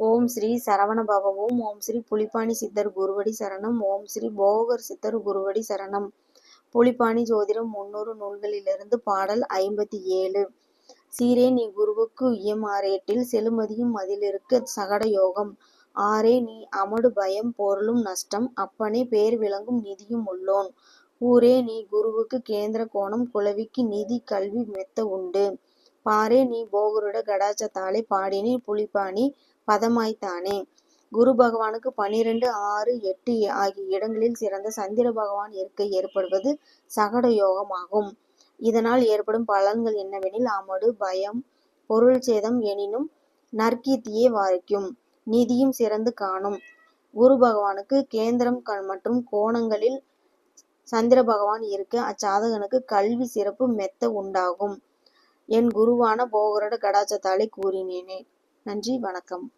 ஓம் ஸ்ரீ சரவணபவவும் ஓம் ஸ்ரீ புலிப்பாணி சித்தர் குருவடி சரணம் ஓம் ஸ்ரீ போகர் சித்தர் குருவடி சரணம். புலிப்பாணி ஜோதிடம் முன்னூறு நூல்களிலிருந்து பாடல் ஐம்பத்தி ஏழு. சீரே நீ குருவுக்கு இயமாறேட்டில் செழுமதியும் மதிலிருக்க சகட யோகம். ஆரே நீ அமடு பயம் பொருளும் நஷ்டம். அப்பனே பேர் விளங்கும் நிதியும் உள்ளோன். ஊரே நீ குருவுக்கு கேந்திர கோணம் குலவிக்கு நிதி கல்வி மெத்த உண்டு. பாரே நீ போகருட கடாச்சத்தாலே பாடினே புலிப்பாணி பதமாய்த்தானே. குரு பகவானுக்கு பனிரெண்டு ஆறு எட்டு ஆகிய இடங்களில் சிறந்த சந்திர பகவான் இருக்கை ஏற்படுவது சகட யோகமாகும். இதனால் ஏற்படும் பலன்கள் என்னவெனில் அமடு பயம் பொருள் சேதம் எனினும் நற்கீர்த்தியே வாரிக்கும். நிதியும் சிறந்து காணும். குரு பகவானுக்கு கேந்திரம் மற்றும் கோணங்களில் சந்திர பகவான் இருக்க அச்சாதகனுக்கு கல்வி சிறப்பு மெத்த உண்டாகும். என் குருவான போகரடு கடாச்சத்தாலே கூறினேனே. நன்றி வணக்கம்.